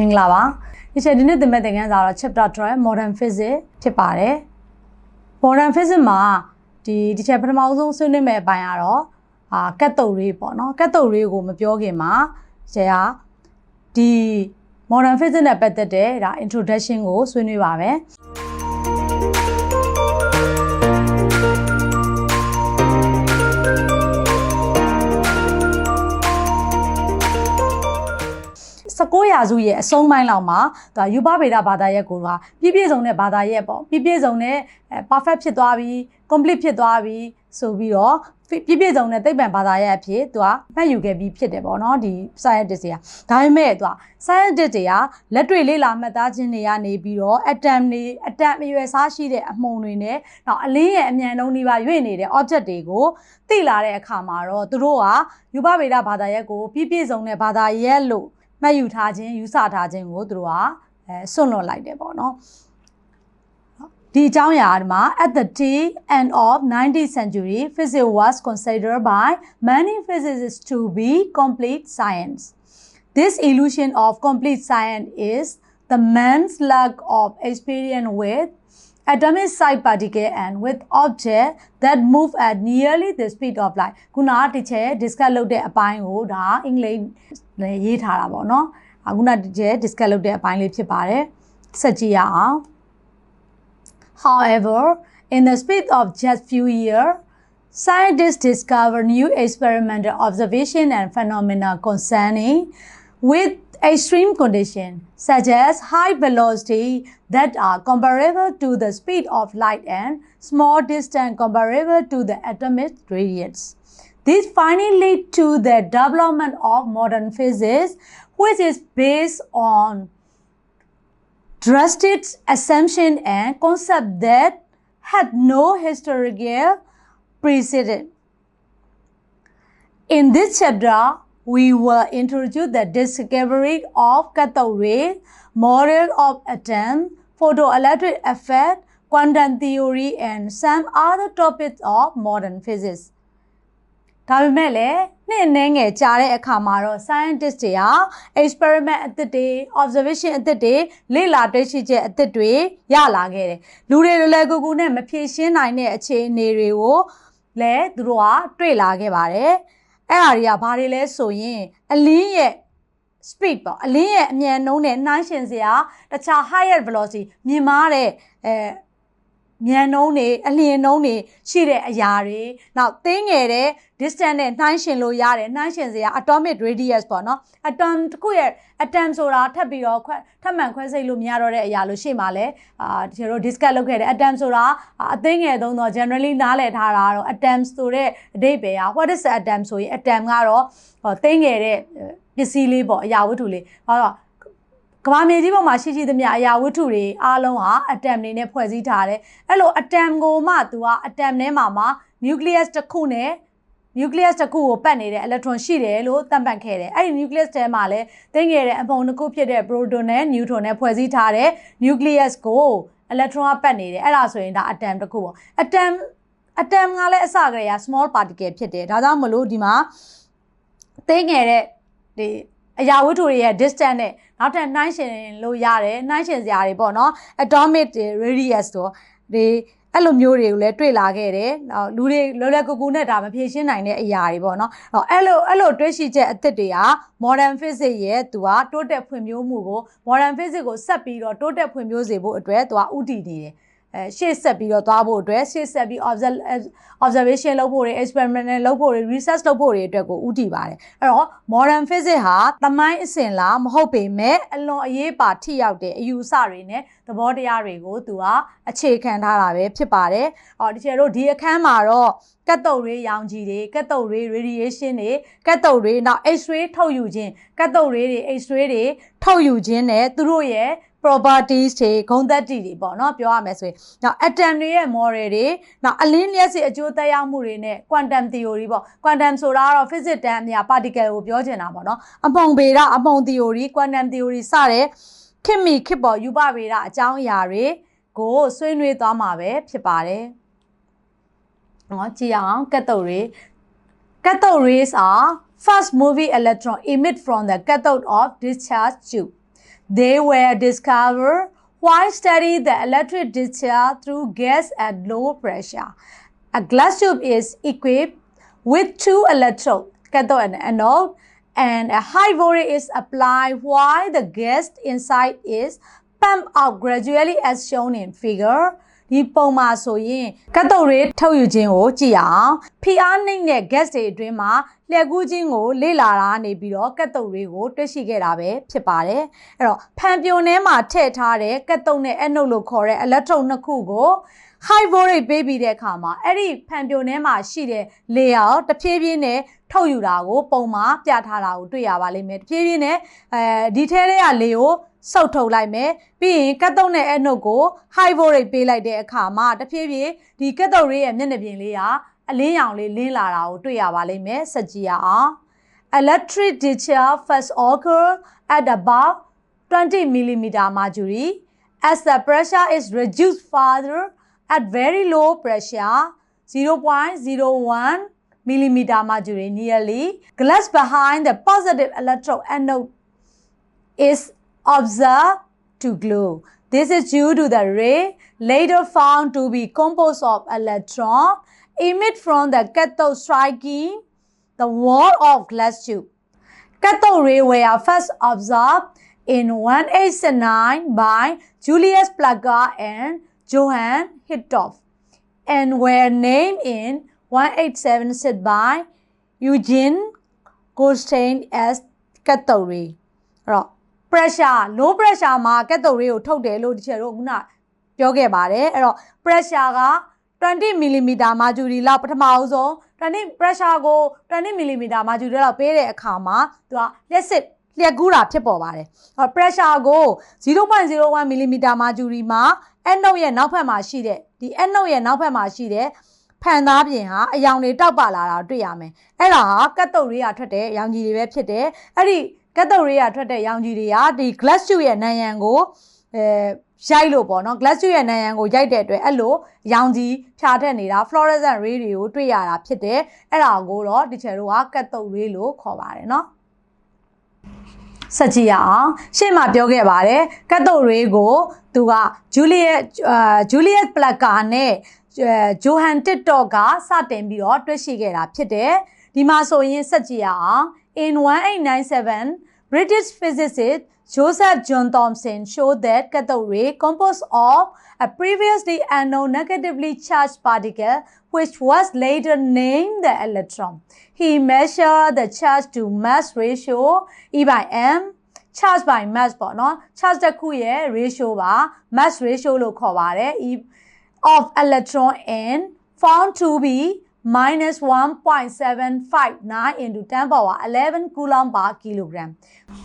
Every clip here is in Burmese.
မင်္ဂလာပါဒီချက်ဒီနေ့သင်မဲ့သင်ခန်းစာတော့ chapter 12 modern physics ဖြစ်ပါတယ် modern physics မှာဒီဒီချက်ပထမဆုံးဆွေးနွေးမယ့်အပိုင်းကတော့အာကတ်တုတ်ရေးပေါ့နော်ကတ်တုတ်ရေးကိုမပြောခင်မှာဆရာဒီ modern physics နဲ့ပတ်သက်တဲ့ဒါ introduction ကိုဆွေးနွေးပါမယ် 19ရာစုရဲ့အဆုံးပိုင်းလောက်မှာဒါယူပဗေဒဘာသာရပ်ကိုကပြည့်ပြည့်စုံတဲ့ဘာသာရပ်ပေါ့ပြည့်ပြည့်စုံတဲ့ perfect ဖြစ်သွားပြီ complete ဖြစ်သွားပြီဆိုပြီးတော့ပြည့်ပြည့်စုံတဲ့သိပ္ပံဘာသာရပ်အဖြစ်သူကမှတ်ယူခဲ့ပြီးဖြစ်တယ်ပေါ့နော်ဒီ scientist တွေကဒါပေမဲ့သူက scientist တွေကလက်တွေ့လေ့လာမှတ်သားခြင်းတွေကနေပြီးတော့ atom တွေ atom အရွယ်စားရှိတဲ့အမှုန်တွေနဲ့နောက်အလင်းရဲ့အမြန်နှုန်းနှိပါရွေ့နေတဲ့ object တွေကိုသိလာတဲ့အခါမှာတော့သူတို့ကယူပဗေဒဘာသာရပ်ကိုပြည့်ပြည့်စုံတဲ့ဘာသာရပ်လို့ မှတ်ယူထားခြင်းယူဆထားခြင်းကိုသူတို့ကအဲစွန့်လွတ်လိုက်တယ်ပေါ့နော်ဒီအကြောင်းအရာဒီမှာ at the tail end of 19th century physics was considered by many physicists to be complete science this illusion of complete science is the man's lack of experience with atomic size particle and with object that move at nearly the speed of light ခုနကတစ်ချက် discuss လုပ်တဲ့အပိုင်းကိုဒါအင်္ဂလိပ်နဲ့ရေးထားတာပေါ့နော်အခုနတစ်ချက် discuss လုပ်တဲ့အပိုင်းလေးဖြစ်ပါတယ်ဆက်ကြည့်ရအောင် However, in the space of just few years, scientists discover new experimental observation and phenomena concerning with extreme conditions such as high velocity that are comparable to the speed of light and small distance comparable to the atomic radius. This finally lead to the development of modern physics, which is based on drastic assumption and concept that had no historical precedent. In this chapter, we will introduce the discovery of cathode ray, model of atom, photoelectric effect, quantum theory, and some other topics of modern physics. ဒါပေမဲ့လည်းနှစ်အနည်းငယ်ကြာတဲ့အခါမှာတော့ scientist တွေက experiment အသစ်တွေ observation အသစ်တွေလေ့လာတွေ့ရှိချက်အသစ်တွေရလာခဲ့တယ်လူတွေလွယ်လွယ်ကူကူနဲ့မဖြေရှင်းနိုင်တဲ့အခြေအနေတွေကိုလည်းသူတို့ကတွေ့လာခဲ့ပါတယ် အဲ့ဒါတွေကဘာတွေလဲဆိုရင်အလင်းရဲ့ speed ပေါ့အလင်းရဲ့အမြန်နှုန်းနဲ့နှိုင်းယှဉ်စရာတခြား higher velocity မြင့်မားတဲ့အဲ မြန်နှုန်းတွေအလျင်နှုန်းတွေရှိတဲ့အရာတွေနောက်သိငယ်တဲ့ distance နဲ့နှိုင်းယှဉ်လို့ရတယ်နှိုင်းယှဉ်စရာ atomic radius ပေါ့နော် atom တစ်ခုရဲ့ atom ဆိုတာထပ်ပြီးတော့ခွဲထပ်မှန်ခွဲစိတ်လို့မရတော့တဲ့အရာလို့ရှိမှလဲအာဒီလို discuss လုပ်ခဲ့တယ် atom ဆိုတာအသိငယ်သုံးတော့ generally နားလည်ထားတာတော့ atom ဆိုတဲ့အဓိပ္ပာယ်က what is the atom ဆိုရင် atom ကတော့သိငယ်တဲ့ပစ္စည်းလေးပေါ့အရာဝတ္ထုလေးဘာလို့ ကမ္ဘာမြေကြီးပေါ်မှာရှိရှိသမျှအရာဝတ္ထုတွေအားလုံးဟာအတမ်တွေနဲ့ဖွဲ့စည်းထားတယ်အဲ့လိုအတမ်ကိုမှ तू ကအတမ်ထဲမှာမှ nucleus တစ်ခုနဲ့ nucleus တစ်ခုကိုပတ်နေတဲ့အီလက်ထရွန်ရှိတယ်လို့သတ်မှတ်ခဲ့တယ်အဲ့ဒီ nucleus ထဲမှာလည်းသိငယ်တဲ့အပုံတစ်ခုဖြစ်တဲ့ proton နဲ့ neutron နဲ့ဖွဲ့စည်းထားတဲ့ nucleus ကိုအီလက်ထရွန်ကပတ်နေတယ်အဲ့ဒါဆိုရင်ဒါအတမ်တစ်ခုပေါ့အတမ်အတမ်ကလည်းအစကတည်းက small particle ဖြစ်တယ်ဒါကြောင့်မလို့ဒီမှာသိငယ်တဲ့ဒီ အရာဝတ္ထုတွေရဲ့ distance နဲ့နောက်ထပ်နှိုင်းယှဉ်လို့ရတယ်နှိုင်းယှဉ်စရာတွေပေါ့နော် atomic radius တော့ဒီအဲ့လိုမျိုးတွေကိုလည်းတွေ့လာခဲ့တယ်။နောက်လူတွေလောလောကူကူနဲ့ဒါမဖြေရှင်းနိုင်တဲ့အရာတွေပေါ့နော်။အဲ့လိုအဲ့လိုတွေ့ရှိချက်အသစ်တွေက modern physics ရဲ့သူကတိုးတက်ဖွံ့ဖြိုးမှုကို modern physics ကိုဆက်ပြီးတော့တိုးတက်ဖွံ့ဖြိုးစေဖို့အတွက်သူကဥတည်နေတယ်။ အဲရှေ့ဆက်ပြီးတော့သွားဖို့အတွက်ရှေ့ဆက်ပြီး observation လုပ်ဖို့တွေ experiment လုပ်ဖို့တွေ research လုပ်ဖို့တွေအတွက်ကိုဥတည်ပါတယ်အဲ့တော့ modern physics ဟာသမိုင်းအစဉ်လားမဟုတ်ပေမဲ့အလွန်အရေးပါထိရောက်တဲ့အယူအဆတွေနဲ့သဘောတရားတွေကိုသူကအခြေခံထားတာပဲဖြစ်ပါတယ်ဟောဒီချေတို့ဒီအခန်းမှာတော့ကတ်တုတ်ရေးရောင်ကြီးတွေကတ်တုတ်ရေး radiation တွေကတ်တုတ်ရေးနောက် x-ray ထုတ်ယူခြင်းကတ်တုတ်ရေးတွေ x-ray တွေထုတ်ယူခြင်းနဲ့သူတို့ရဲ့ properties တွေဂုဏ်သတ္တိတွေပေါ့နော်ပြောရမယ်ဆိုရင်နောက် atom တွေရဲ့ model တွေနောက်အလင်းလျက်စီအကျိုးသက်ရောက်မှုတွေနဲ့ quantum theory ပေါ့ quantum ဆိုတာကတော့ physics တန်းအမြာ particle ကိုပြောချင်တာပေါ့နော်အပုံဗေဒအပုံ theory quantum theory စတဲ့ခေတ်မီခေတ်ပေါ်ယူပဗေဒအကြောင်းအရာတွေကိုဆွေးနွေးသွားမှာပဲဖြစ်ပါတယ်။နော်ကြည့်အောင် cathode ray cathode rays are fast moving electron emit from the cathode of discharge tube they were discovered while studying the electric discharge through gas at low pressure. A glass tube is equipped with two electrodes, cathode and anode, and a high voltage is applied while the gas inside is pumped out gradually as shown in figure. ဒီပုံမှာဆိုရင်ကတ်တုတ်တွေထုတ်ယူခြင်းကိုကြည့်ရအောင်ဖိအားနှိမ့်တဲ့ gas တွေအတွင်းမှာလျှက်ကူးခြင်းကိုလေ့လာတာနေပြီးတော့ကတ်တုတ်တွေကိုတွေ့ရှိခဲ့တာပဲဖြစ်ပါတယ်အဲ့တော့ဖန်ပြိုထဲမှာထည့်ထားတဲ့ကတ်တုတ်နဲ့အနုတ်လို့ခေါ်တဲ့ electrode နှစ်ခုကို high voltage ပေးပြီးတဲ့အခါမှာအဲ့ဒီဖန်ပြိုထဲမှာရှိတဲ့ layer တဖြည်းဖြည်းနဲ့ထုတ်ယူတာကိုပုံမှာပြထားတာကိုတွေ့ရပါလိမ့်မယ်တဖြည်းဖြည်းနဲ့အဲဒီထဲထဲကလေကိုစုပ်ထုတ်လိုက်မယ်ပြီးရင်ကတ်တုတ်နဲ့အနုတ်ကို high voltage ပေးလိုက်တဲ့အခါမှာတဖြည်းဖြည်းဒီကတ်တုတ်လေးရဲ့မျက်နှာပြင်လေးကအလင်းရောင်လေးလင်းလာတာကိုတွေ့ရပါလိမ့်မယ်ဆက်ကြည့်ရအောင် electric discharge first occur at about 20 millimeter mercury as the pressure is reduced further at very low pressure 0.01 millimeter mercury nearly glass behind the positive electrode anode is observed to glow. This is due to the ray later found to be composed of electron emit from the cathode striking the wall of glass tube. Cathode ray were first observed in 1869 by Julius Plagger and Johann Hittorf and were named in 1876 by Eugene Goldstein as cathode ray. အဲ့တော့ pressure low pressure မှာကက်တုတ်လေးကိုထုတ်တယ်လို့ဒီချက်တို့ခုနပြောခဲ့ပါတယ်အဲ့တော့ pressure က20 mm mercury လောက်ပထမအဦးဆုံး20 pressure ကို20 mm mercury လောက်ပေးတဲ့အခါမှာသူကလက်စစ် လျက်ကူးတာဖြစ်ပေါ်ပါတယ်အဲ့တော့ pressure ကို0.01 mm mercury မှာအနှုတ်ရဲ့နောက်ဘက်မှာရှိတဲ့ဒီအနှုတ်ရဲ့နောက်ဘက်မှာရှိတဲ့ဖန်သားပြင်ဟာအယောင်တွေတောက်ပလာတာတွေ့ရမယ်အဲ့ဒါဟာကတ်တုတ်လေးကထွက်တဲ့ရောင်ကြီးတွေပဲဖြစ်တယ်အဲ့ဒီကတ်တုတ်တွေကထွက်တဲ့ရောင်ကြီးတွေကဒီ glass tube ရဲ့နံရံကိုအဲရိုက်လို့ပေါ့နော် glass tube ရဲ့နံရံကိုရိုက်တဲ့အတွက်အဲ့လိုရောင်ကြီးဖြာထက်နေတာ fluorescent ray တွေကိုတွေ့ရတာဖြစ်တယ်အဲ့ဒါကိုတော့ဒီချယ်တို့ကကတ်တုတ် ray လို့ခေါ်ပါတယ်နော် ဆက်ကြည့်ရအောင်ရှေ့မှာပြောခဲ့ပါတယ်ကတ်တုတ်ရေးကိုသူကဂျူလီယက်အာဂျူလီယက်ပလက်ကာနဲ့ဂျိုဟန်တစ်တော့ကစတင်ပြီးတော့တွေ့ရှိခဲ့တာဖြစ်တယ်ဒီမှာဆိုရင်ဆက်ကြည့်ရအောင် in 1897 British physicist Joseph John Thomson showed that cathode ray composed of a previously unknown negatively charged particle which was later named the electron. He measured the charge to mass ratio E by m charge by mass ပေါ့နော် charge တစ်ခုရဲ့ ratio ပါ mass ratio လို့ခေါ်ပါတယ် E of electron n found to be minus 1.759 into 10 power 11 coulomb per kilogram.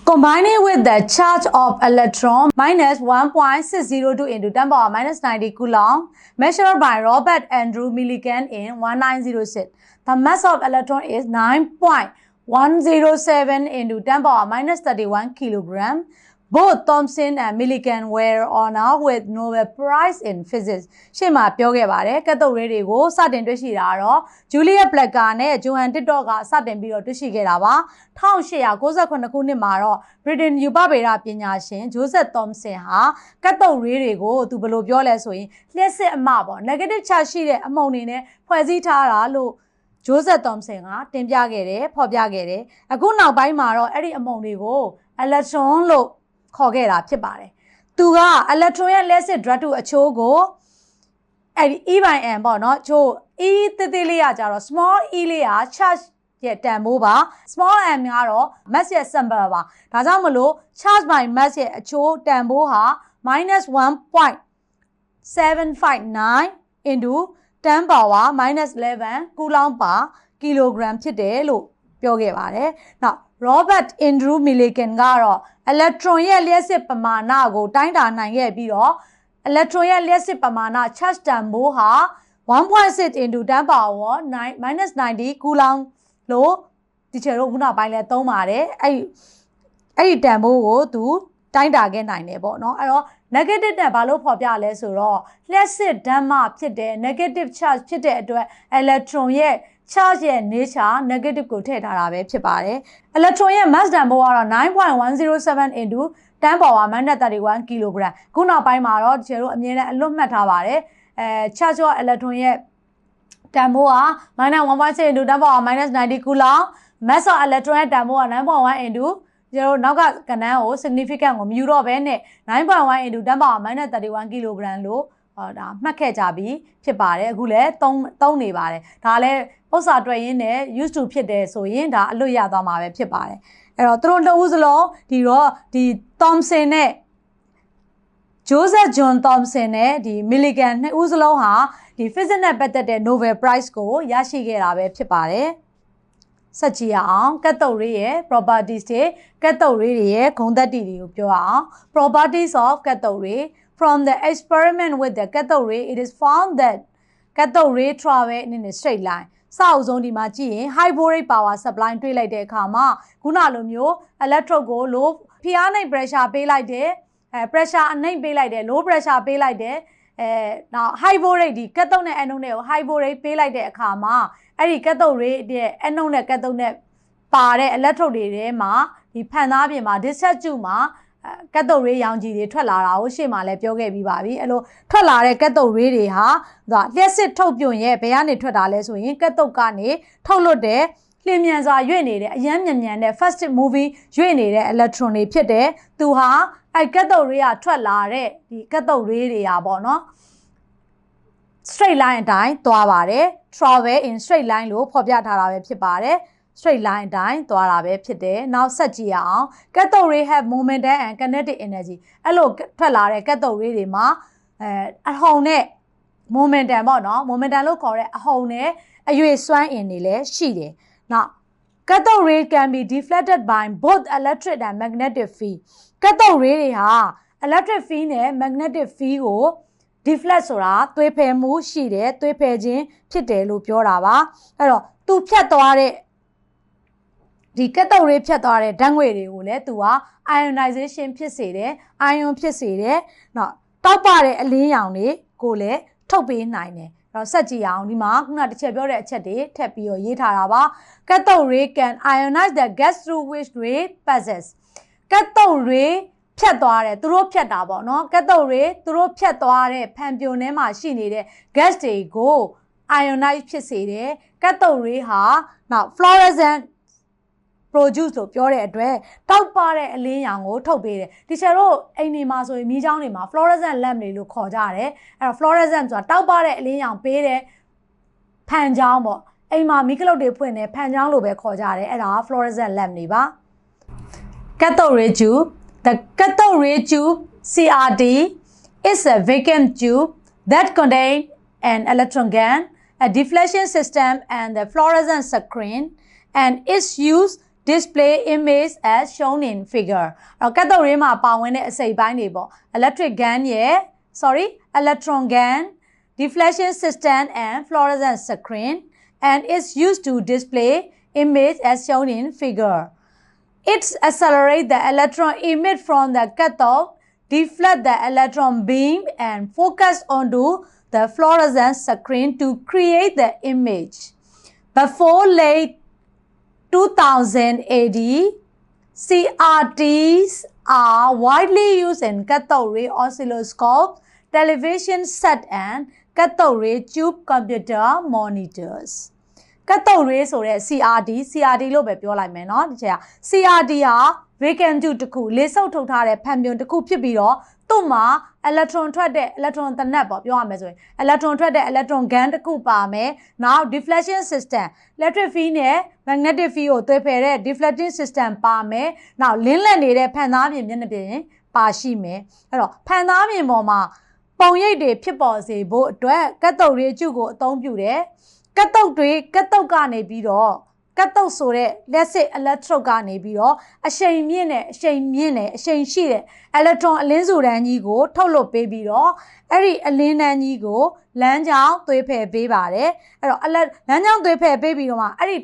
Combining with the charge of electron minus 1.602 into 10 power minus 90 coulomb measured by Robert Andrew Millikan in 1906. The mass of electron is 9.107 into 10 power minus 31 kilogram. Both Thomson and Millikan were honored with Nobel Prize in Physics ရှေ့မှာပြောခဲ့ပါတယ်ကတ်တုတ်ရေးတွေကိုစတင်တွေ့ရှိတာတော့ Julius Blacker နဲ့ Johann Titov ကစတင်ပြီးတော့တွေ့ရှိခဲ့တာပါ1898ခုနှစ်မှာတော့ Britain ယူပဗေဒပညာရှင် Joseph Thomson ဟာကတ်တုတ်ရေးတွေကိုသူဘယ်လိုပြောလဲဆိုရင်လျှက်စစ်အမပေါ့ negative charge ရှိတဲ့အမှုန်တွေနဲ့ဖွဲ့စည်းထားတာလို့ဂျိုးဆက်သောမ်ဆင်ကတင်ပြခဲ့တယ်ဖော်ပြခဲ့တယ်အခုနောက်ပိုင်းမှာတော့အဲ့ဒီအမုံတွေကို electron လို့ ခေါ်ခဲ့တာဖြစ်ပါတယ်သူက electron ရဲ့ lesson drug 2အချိုးကိုအဲ့ဒီ E by n ပေါ့နော်ချိုး E သေးသေးလေးကကြတော့ small e လေးက charge ရဲ့တန်ဖိုးပါ small m ကတော့ mass ရဲ့ sample ပါဒါကြောင့်မလို့ charge by mass ရဲ့အချိုးတန်ဖိုးဟာ -1.759 into 10 power -11 coulomb per kilogram ဖြစ်တယ်လို့ပြောခဲ့ပါတယ်။နောက် Robert Andrew Millikan ကတော့ electron ရဲ့လျှက်စစ်ပမာဏကိုတိုင်းတာနိုင်ခဲ့ပြီးတော့ electron ရဲ့လျှက်စစ်ပမာဏ charge တန်ဖိုးဟာ1.6 into 10 power 90 coulomb လို့ဒီချေတို့ခုနပိုင်းလဲသုံးပါတယ်အဲ့အဲ့ဒီတန်ဖိုးကိုသူတိုင်းတာခဲ့နိုင်တယ်ပေါ့နော်အဲ့တော့ negative နဲ့ဘာလို့ဖော်ပြလဲဆိုတော့လျှက်စစ်ဓာတ်မဖြစ်တဲ့ negative charge ဖြစ်တဲ့အတွက် electron ရဲ့ charge ရဲ့ nature negative ကိုထည့်ထားတာပဲဖြစ်ပါတယ် electron ရဲ့ mass တန်ဖိုးကတော့9.107 into 10 power minus 31 kg ခုနောက်ပိုင်းမှာတော့ကျတို့အမြင်နဲ့အလွတ်မှတ်ထားပါတယ်အဲ charge of electron ရဲ့တန်ဖိုးက -1.6 into 10 power minus 90 coulomb mass of electron ရဲ့တန်ဖိုးက9.1 into ကျတို့နောက်ကကဏ္ဍကို significant ကိုမယူတော့ဘဲနဲ့9.1 into 10 power minus 31 kg လို့ဟော ဒါမှတ်ခဲ့ကြပြီဖြစ်ပါတယ်အခုလည်း3 3နေပါတယ်ဒါလည်းဥစ္စာတွေ့ရင်းနဲ့ used to ဖြစ်တယ်ဆိုရင်ဒါအလွတ်ရသွားမှာပဲဖြစ်ပါတယ်အဲ့တော့သူတို့နှစ်ဦးစလုံးဒီတော့ဒီ Thomson နဲ့ Joseph John Thomson နဲ့ဒီ Milligan နှစ်ဦးစလုံးဟာဒီ physics နဲ့ပတ်သက်တဲ့ Nobel Prize ကိုရရှိခဲ့တာပဲဖြစ်ပါတယ်ဆက်ကြည့်ရအောင်ကတ်တုတ်ရေးရဲ့ properties တွေကတ်တုတ်ရေးတွေရဲ့ဂုဏ်သတ္တိတွေကိုပြောအောင် properties of ကတ်တုတ်ရေး from the experiment with the cathode ray it is found that cathode ray travel in a straight line စအုပ်ဆုံးဒီမှာကြည့်ရင် high voltage power supply တွေ့လိုက်တဲ့အခါမှာခုနလိုမျိုး electrode ကို low ဖိအားနှိပ် pressure ပေးလိုက်တယ်အဲ pressure အနှိပ်ပေးလိုက်တယ် low pressure ပေးလိုက်တယ်အဲနောက် high voltage ဒီကတ်တုတ်နဲ့ anode နဲ့ကို high voltage ပေးလိုက်တဲ့အခါမှာအဲ့ဒီကတ်တုတ်ရေးရဲ့ anode နဲ့ကတ်တုတ်နဲ့ပါတဲ့ electrode တွေထဲမှာဒီဖန်သားပြင်မှာ discharge ကျူမှာ ကတ်တုတ်ရေးရောင်ခြည်တွေထွက်လာတာကိုရှေ့မှာလည်းပြောခဲ့ပြီးပါပြီအဲ့လိုထွက်လာတဲ့ကတ်တုတ်ရေးတွေဟာဒါလျှက်စစ်ထုတ်ပြုံရဲ့ဘယ်ကနေထွက်တာလဲဆိုရင်ကတ်တုတ်ကနေထုတ်လွတ်တဲ့လျင်မြန်စွာရွေ့နေတဲ့အရန်မြန်မြန်တဲ့ fast movie ရွေ့နေတဲ့ electron တွေဖြစ်တယ်သူဟာအဲကတ်တုတ်ရေးကထွက်လာတဲ့ဒီကတ်တုတ်ရေးတွေอ่ะပေါ့နော် straight line အတိုင်းသွားပါတယ် travel in straight line လို့ဖော်ပြထားတာပဲဖြစ်ပါတယ် straight line အတိုင်းသွားတာပဲဖြစ်တယ်။နောက်ဆက်ကြည့်ရအောင် cathode ray have momentum and kinetic energy အဲ့လိုထွက်လာတဲ့ cathode ray တွေမှာအဲအဟုန်နဲ့ momentum ပေါ့နော် momentum လို့ခေါ်တဲ့အဟုန်နဲ့အရွေစွမ်းအင်တွေလည်းရှိတယ်။နောက် cathode ray can be deflected by both electric and magnetic field cathode ray တွေဟာ electric field နဲ့ magnetic field ကို deflect ဆိုတာသွေးဖယ်မှုရှိတယ်သွေးဖယ်ခြင်းဖြစ်တယ်လို့ပြောတာပါအဲ့တော့သူဖြတ်သွားတဲ့ ဒီကက်တုတ်ရေးဖြတ်သွားတဲ့ဓာတ်ငွေတွေကိုလည်းသူက ionization ဖြစ်စေတယ် ion ဖြစ်စေတယ်နော်တောက်ပတဲ့အလင်းရောင်တွေကိုလည်းထုတ်ပေးနိုင်တယ်တော့ဆက်ကြည့်အောင်ဒီမှာခုနတစ်ချက်ပြောတဲ့အချက်တွေထပ်ပြီးတော့ရေးထားတာပါ cathode ray can ionize the gas through which ray passes cathode ray ဖြတ်သွားတယ်သူတို့ဖြတ်တာပေါ့နော်ကတ်တုတ်တွေသူတို့ဖြတ်သွားတဲ့ဖန်ပြိုထဲမှာရှိနေတဲ့ gas တွေကို ionize ဖြစ်စေတယ်ကတ်တုတ်တွေဟာနောက် fluorescent produce လို့ပြောတဲ့အတွက်တောက်ပတဲ့အလင်းရောင်ကိုထုတ်ပေးတယ်ဒီချက်တို့အိမ်တွေမှာဆိုရင်မီးချောင်းတွေမှာ fluorescent lamp တွေလို့ခေါ်ကြတယ်အဲ့တော့ fluorescent ဆိုတာတောက်ပတဲ့အလင်းရောင်ပေးတဲ့ဖန်ချောင်းပေါ့အိမ်မှာမီးကလုတ်တွေဖွင့်တယ်ဖန်ချောင်းလို့ပဲခေါ်ကြတယ်အဲ့ဒါ fluorescent lamp တွေပါ cathode ray tube the cathode ray tube CRT is a vacuum tube that contain an electron gun a deflection system and the fluorescent screen and is used display image as shown in figure အဲ့ကတ်တုတ်ရေးမှာပါဝင်တဲ့အစိပ်ပိုင်းတွေပေါ့ electric gun ရဲ့ sorry electron gun deflection system and fluorescent screen and is used to display image as shown in figure it accelerates the electron emit from the cathode deflect the electron beam and focus onto the fluorescent screen to create the image before late 2000 AD, CRTs are widely used in cathode ray oscilloscope, television set and cathode ray tube computer monitors. cathode ray ဆိုတဲ့ CRT CRT လို့ပဲပြောလိုက်မယ်เนาะဒီချက်က CRT ဟာ vacuum tube တစ်ခုလေးစုပ်ထုတ်ထားတဲ့ဖန်ပြွန်တစ်ခုဖြစ်ပြီးတော့သူ့မှာ electron ထွက်တဲ့ electron တနက်ပေါ့ပြောရမယ်ဆိုရင် electron ထွက်တဲ့ electron gun တစ်ခုပါမယ်နောက် deflection system electric field နဲ့ magnetic field ကိုသွေးဖယ်တဲ့ deflecting system ပါမယ်နောက်လင်းလက်နေတဲ့ဖန်သားပြင်မျက်နှာပြင်ပါရှိမယ်အဲ့တော့ဖန်သားပြင်ပေါ်မှာပုံရိပ်တွေဖြစ်ပေါ်စေဖို့အတွက်ကတ်တုတ်ရေးကျုကိုအသုံးပြုတယ်ကတ်တုတ်တွေကတ်တုတ်ကနေပြီးတော့ ကတ်တုတ်ဆိုတဲ့လက်စစ် electrode ကနေပြီးတော့အရှိန်မြင့်တဲ့အရှိန်မြင့်တဲ့အရှိန်ရှိတဲ့ electron အလင်းစုတန်းကြီးကို ထုတ်လွှတ်ပေးပြီးတော့အဲ့ဒီအလင်းတန်းကြီးကိုလမ်းကြောင်းသွေးဖယ်ပေးပါတယ်အဲ့တော့လမ်းကြောင်းသွေးဖယ်ပေးပြီးတော့မှအဲ့ဒီ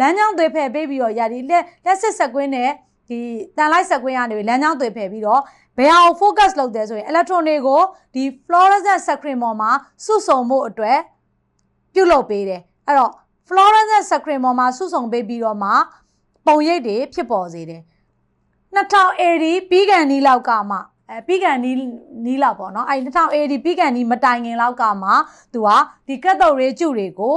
လမ်းကြောင်းသွေးဖယ်ပေးပြီးတော့ရာဒီလက်လက်စစ်စက်ကွင်းနဲ့ဒီတန်လိုက်စက်ကွင်းကနေလမ်းကြောင်းသွေးဖယ်ပြီးတော့ဘယ်အောင် focus လုပ်တယ်ဆိုရင် electron တွေကိုဒီ fluorescent screen ပေါ်မှာစုဆုံမှုအတွက်ပြုလုပ်ပေးတယ်အဲ့တော့ fluorescent screen ပေါ်မှာစုဆုံပေးပြီးတော့မှပုံရိပ်တွေဖြစ်ပေါ်စေတယ်2000 AD ပြီးကန်နီးလောက်ကမှအဲပြီးကန်နီးနီးလောက်ပေါ့နော်အဲ2000 AD ပြီးကန်နီးမတိုင်ခင်လောက်ကမှသူကဒီကတ်တုတ်ရေးကျုတွေကို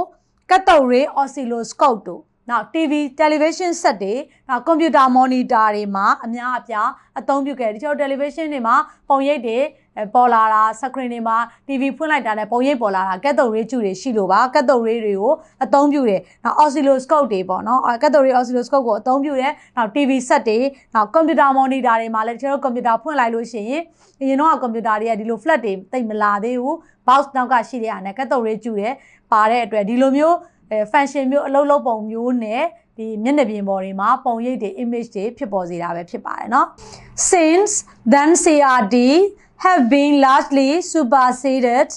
ကတ်တုတ်ရေး oscilloscope တို့နောက် TV television set တွေနောက် computer monitor တွေမှာအများအပြားအသုံးပြုခဲ့တယ်ဒီကျော် television တွေမှာပုံရိပ်တွေ ပေါ်လာတာ screen တွေမှာ TV ဖွင့်လိုက်တာနဲ့ပုံရိပ်ပေါ်လာတာကတ်တုတ်ရေးကျူတွေရှိလို့ပါကတ်တုတ်ရေးတွေကိုအသုံးပြုတယ်နောက် oscilloscope တွေပေါ့နော်ကတ်တုတ်ရေး oscilloscope ကိုအသုံးပြုတယ်နောက် TV set တွေနောက် computer monitor တွေမှာလည်းကျွန်တော် computer ဖွင့်လိုက်လို့ရှိရင်အရင်တော့ computer တွေကဒီလို flat တွေတိတ်မလာသေးဘူး box နောက်ကရှိတဲ့အားနဲ့ကတ်တုတ်ရေးကျူတယ်ပါတဲ့အတွက်ဒီလိုမျိုးအဲ function မျိုးအလုပ်လုပ်ပုံမျိုးနဲ့ဒီမျက်နှာပြင်ပေါ်တွေမှာပုံရိပ်တွေ image တွေဖြစ်ပေါ်စေတာပဲဖြစ်ပါတယ်เนาะ since then CRT have been largely superseded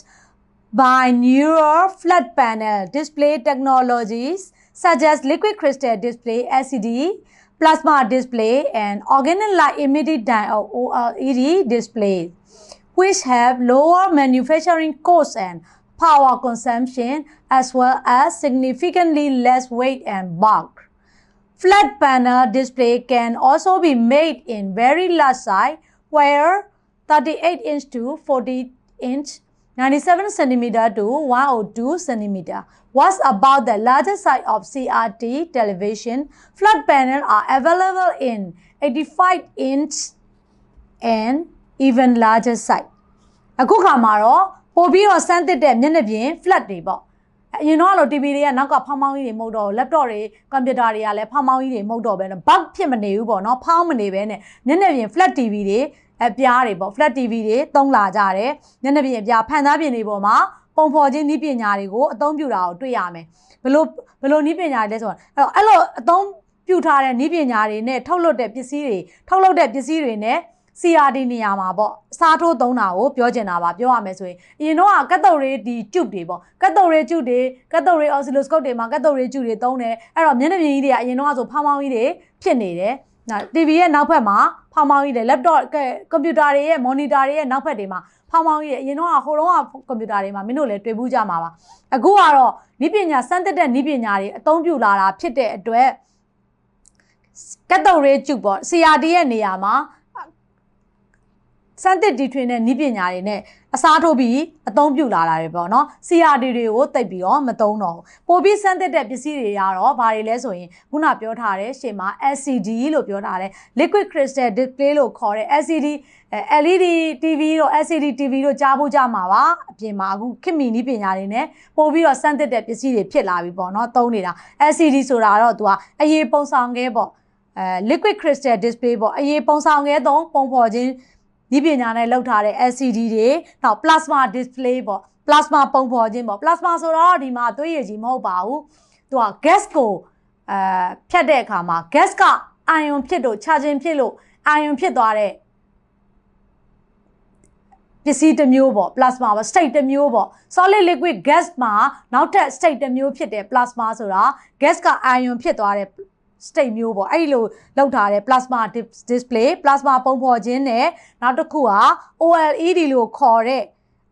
by newer flat panel display technologies such as liquid crystal display LCD plasma display and organic light emitting diode uh, uh, OLED display which have lower manufacturing costs and power consumption as well as significantly less weight and bulk. Flat panel display can also be made in very large size where 38 inch to 40 inch 97 centimeter to 102 centimeter was about the largest size of CRT television. Flat panel are available in 85 inch and even larger size. အခုခါမှာတော့ပို့ပြီးတော့စမ်းသစ်တဲ့မျက်နှာပြင် flat တွေပေါ့အရင်တော့လို့ TV တွေကနောက်ကဖောင်းဖောင်းကြီးတွေမဟုတ်တော့ဘူး laptop တွေ computer တွေကလည်းဖောင်းဖောင်းကြီးတွေမဟုတ်တော့ဘဲနဲ့ bug ဖြစ်မနေဘူးပေါ့နော်ဖောင်းမနေဘဲနဲ့မျက်နှာပြင် flat TV တွေ အပြားတွေပေါ့ flat TV တွေတုံးလာကြတယ်မျက်နှာပြင်အပြားဖန်သားပြင်တွေပေါ်မှာပုံဖော်ခြင်းနည်းပညာတွေကိုအသုံးပြုတာကိုတွေ့ရမယ်ဘလို့ဘလို့နည်းပညာတွေလဲဆိုတော့အဲ့တော့အဲ့လိုအသုံးပြုထားတဲ့နည်းပညာတွေနဲ့ထုတ်လုပ်တဲ့ပစ္စည်းတွေထုတ်လုပ်တဲ့ပစ္စည်းတွေနဲ့ CRD နေရာမှာပေါ့စားထိုးသုံးတာကိုပြောချင်တာပါပြောရမယ်ဆိုရင်အရင်တော့ကတ်တုတ်ရေးဒီကျုပ်တွေပေါ့ကတ်တုတ်ရေးကျုပ်တွေကတ်တုတ်ရေး oscilloscope တွေမှာကတ်တုတ်ရေးကျုပ်တွေသုံးတယ်အဲ့တော့မျက်နှာပြင်ကြီးတွေကအရင်တော့ဆိုဖောင်းဖောင်းကြီးတွေဖြစ်နေတယ်နော် TV ရဲ့နောက်ဘက်မှာဖောင်းဖောင်းကြီးတွေ laptop ကွန်ပျူတာတွေရဲ့ monitor တွေရဲ့နောက်ဘက်တွေမှာဖောင်းဖောင်းကြီးတွေအရင်တော့ဟိုတုန်းကကွန်ပျူတာတွေမှာမင်းတို့လည်းတွေ့ဘူးကြမှာပါအခုကတော့ဤပညာစမ်းသစ်တဲ့ဤပညာတွေအသုံးပြုလာတာဖြစ်တဲ့အတွက်ကတ်တုတ်ရေးကျုပ်ပေါ့ CRD ရဲ့နေရာမှာ စမ်းသစ်တီထွင်တဲ့ဤပညာတွေနဲ့အစားထိုးပြီးအသုံးပြုလာတာတွေပေါ့နော် CRD တွေကိုတိတ်ပြီးတော့မသုံးတော့ဘူးပိုပြီးစမ်းသစ်တဲ့ပစ္စည်းတွေကတော့ဘာတွေလဲဆိုရင်ခုနပြောထားတဲ့ရှေ့မှာ LCD လို့ပြောထားတယ် liquid crystal display လို့ခေါ်တဲ့ LCD LED TV တို့ LCD TV တို့ကြားဖို့ကြမှာပါအပြင်မှာအခုခင်မီနီးပညာတွေနဲ့ပို့ပြီးတော့စမ်းသစ်တဲ့ပစ္စည်းတွေဖြစ်လာပြီပေါ့နော်သုံးနေတာ LCD ဆိုတာတော့သူကအရေးပုံဆောင်ခဲပေါ့အဲ liquid crystal display ပေါ့အရေးပုံဆောင်ခဲသုံးပုံဖော်ခြင်း ဒီပညာနဲ့လောက်ထားတဲ့ LCD တွေနောက် plasma display ပေါ့ plasma ပုံဖော်ခြင်းပေါ့ plasma ဆိုတော့ဒီမှာသွေးရည်ကြီးမဟုတ်ပါဘူးသူက gas ကိုအဲဖြတ်တဲ့အခါမှာ gas က ion ဖြစ်လို့ charging ဖြစ်လို့ ion ဖြစ်သွားတဲ့ပစ္စည်းတစ်မျိုးပေါ့ plasma ပေါ့ state တစ်မျိုးပေါ့ solid liquid gas မှာနောက်ထပ် state တစ်မျိုးဖြစ်တဲ့ plasma ဆိုတာ gas က ion ဖြစ်သွားတဲ့ state မျိုးပေါ့အဲ့လိုလောက်ထားတဲ့ plasma display plasma ပုံဖော်ခြင်းနဲ့နောက်တစ်ခုက OLED လို့ခေါ်တဲ့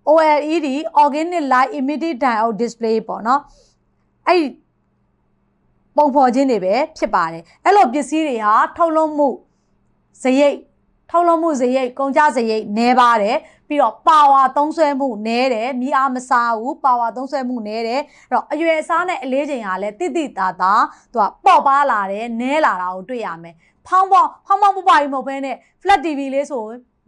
OLED organic light emitting diode display ပေါ့နော်အဲ့ပုံဖော်ခြင်းတွေပဲဖြစ်ပါတယ်အဲ့လိုပစ္စည်းတွေဟာထုတ်လုပ်မှုဇရိတ်ထုတ်လုပ်မှုဇရိတ်ကုန်ကျဇရိတ်နည်းပါတယ် ပြီးတော့ power သုံးစွဲမှုနည်းတယ်မိအားမစားဘူး power သုံးစွဲမှုနည်းတယ်အဲ့တော့အရွယ်အစားနဲ့အလေးချိန်ကလည်းတိတိတာတာသူကပေါ့ပါလာတယ်နည်းလာတာကိုတွေ့ရမယ်ဖောင်းပေါဖောင်းပေါပပကြီးမဟုတ်ဘဲနဲ့ flat TV လေးဆို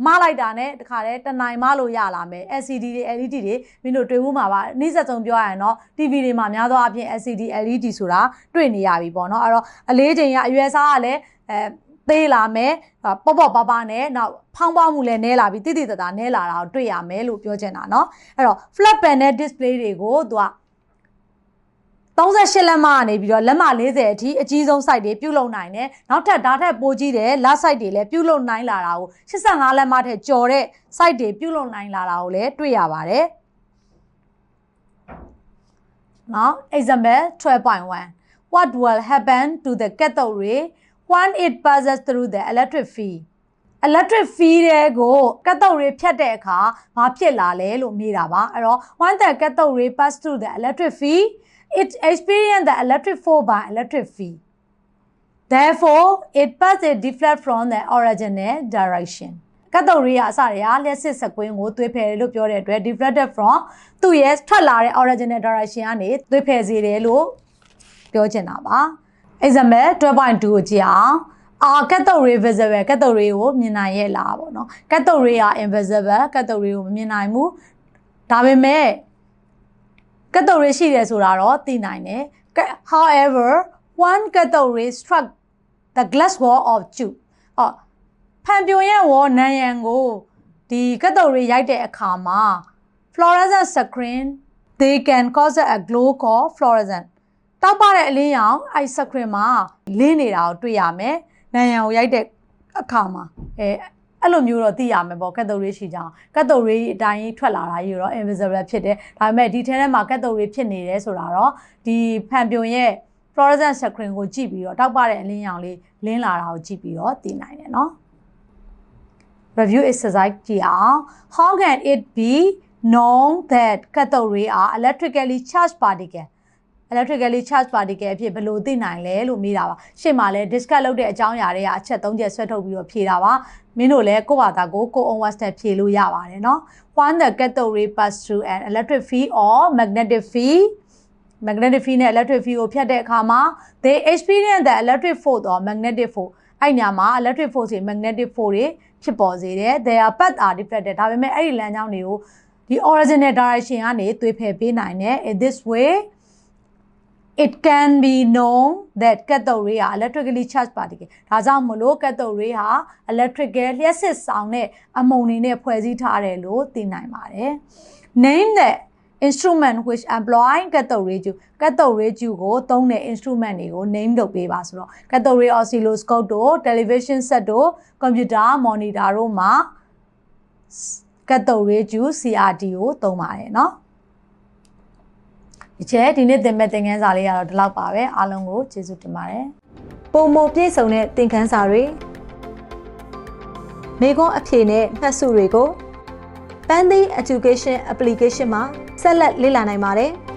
မလိုက်တာနဲ့တခါတည်းတနိုင်မလို့ရလာမယ် LCD တွေ LED တွေမင်းတို့တွေ့ဘူးမှာပါအနည်းဆက်ဆုံးပြောရရင်တော့ TV တွေမှာများသောအားဖြင့် LCD LED ဆိုတာတွေ့နေရပြီပေါ့နော်အဲ့တော့အလေးချိန်ကအရွယ်စားကလည်းအဲ သေးလာမယ်ပေါ့ပေါ့ပါပါနဲ့နောက်ဖောင်းပွားမှုလည်းနည်းလာပြီးတိတိတသားနည်းလာတာကိုတွေ့ရမယ်လို့ပြောချင်တာเนาะအဲ့တော့ flat panel display တွေကိုသူက38လက်မကနေပြီးတော့လက်မ40အထိအကြီးဆုံး site တွေပြုတ်လုံနိုင်တယ်နောက်ထပ်ဒါထက်ပိုကြီးတယ်လက် site တွေလည်းပြုတ်လုံနိုင်လာတာကို85လက်မထက်ကျော်တဲ့ site တွေပြုတ်လုံနိုင်လာတာကိုလည်းတွေ့ရပါတယ်နော် example 12.1 what will happen to the cathode ray when it passes through the electric field electric field တွေကိုကတ်တုတ်ရေးဖြတ်တဲ့အခါဘာဖြစ်လာလဲလို့မေးတာပါအဲ့တော့ when the cathode ray pass through the electric field it experience the electric force by electric field therefore it passes deflect from the original direction ကတ်တော်ရေးကအစတွေကလျှက်စစ်စကွင်းကိုသွေးဖယ်တယ်လို့ပြောတဲ့အတွက် deflected from သူ့ရဲ့ထွက်လာတဲ့ original direction ကနေသွေးဖယ်စေတယ်လို့ပြောချင်တာပါ example 12.2ကိုကြည့်အောင်အာကတ်တော်ရေး visible ကတ်တော်ရေးကိုမြင်နိုင်ရဲ့လားပေါ့နော်ကတ်တော်ရေးက invisible ကတ်တော်ရေးကိုမမြင်နိုင်ဘူးဒါပေမဲ့ကတ်တော်ရေးရှိတယ်ဆိုတာတော့သိနိုင်တယ် however one ကတ်တော်ရေး struck the glass wall of tube အော်ဖန်ပြိုရဲ့ဝေါ်နံရံကိုဒီကတ်တော်ရေးရိုက်တဲ့အခါမှာ fluorescent screen they can cause a glow called fluorescent တောက်ပတဲ့အလင်းရောင်အဲ့ screen မှာလင်းနေတာကိုတွေ့ရမယ်နံရံကိုရိုက်တဲ့အခါမှာအဲအဲ့လိုမျိုးတော့သိရမယ်ပေါ့ကတ်တော်ရေးရှိကြအောင်ကတ်တော်ရေးအတိုင်းထွက်လာတာကြီးတော့ invisible ဖြစ်တယ်ဒါပေမဲ့ဒီထဲထဲမှာကတ်တော်ရေးဖြစ်နေတယ်ဆိုတာတော့ဒီဖန်ပြိုရဲ့ fluorescent screen ကိုကြည့်ပြီးတော့တောက်ပတဲ့အလင်းရောင်လေးလင်းလာတာကိုကြည့်ပြီးတော့သိနိုင်တယ်နော် review exercise ကြည့်အောင် how can it be known that cathode ray are electrically charged particle electrically charged particle အဖြစ်ဘယ်လိုသိနိုင်လဲလို့မေးတာပါရှေ့မှာလဲ discuss လုပ်တဲ့အကြောင်းအရာတွေကအချက်၃ချက်ဆွဲထုတ်ပြီးတော့ဖြေတာပါမင်းတို့လည်းကိုယ့်ဘာသာကိုကိုယ် own words နဲ့ဖြေလို့ရပါတယ်เนาะ when the cathode ray pass through an electric field or magnetic field magnetic field နဲ့ electric field ကိုဖြတ်တဲ့အခါမှာ they experience the electric force or magnetic force အဲ့ညမှာ electric force တွေ magnetic force တွေဖြစ်ပေါ်စေတယ် their path are deflected ဒါပေမဲ့အဲ့ဒီလမ်းကြောင်းတွေကိုဒီ original direction ကနေသွေးဖယ်ပေးနိုင်တယ် in this way it can be known that cathode ray ဟာ electrically charged particle ဒါကြောင့်မလို့ cathode ray ဟာ electrical လျှက်စစ်ဆောင်တဲ့အမုန်တွေနဲ့ဖွဲ့စည်းထားတယ်လို့သိနိုင်ပါတယ် name the instrument which employ cathode ray tube cathode ray tube ကိုသုံးတဲ့ instrument တွေကို name လုပ်ပေးပါဆိုတော့ cathode ray oscilloscope တို့ television set တို့ computer monitor တို့မှာ cathode ray tube CRT ကိုသုံးပါတယ်เนาะ ဒီချက်ဒီနေ့သင်မဲ့သင်ခန်းစာလေးကတော့ဒီလောက်ပါပဲအားလုံးကိုကျေးဇူးတင်ပါတယ်ပုံမပြည့်စုံတဲ့သင်ခန်းစာတွေမိခွန်းအဖြေနဲ့မှတ်စုတွေကို Pandy Education Application မှာဆက်လက်လေ့လာနိုင်ပါတယ်။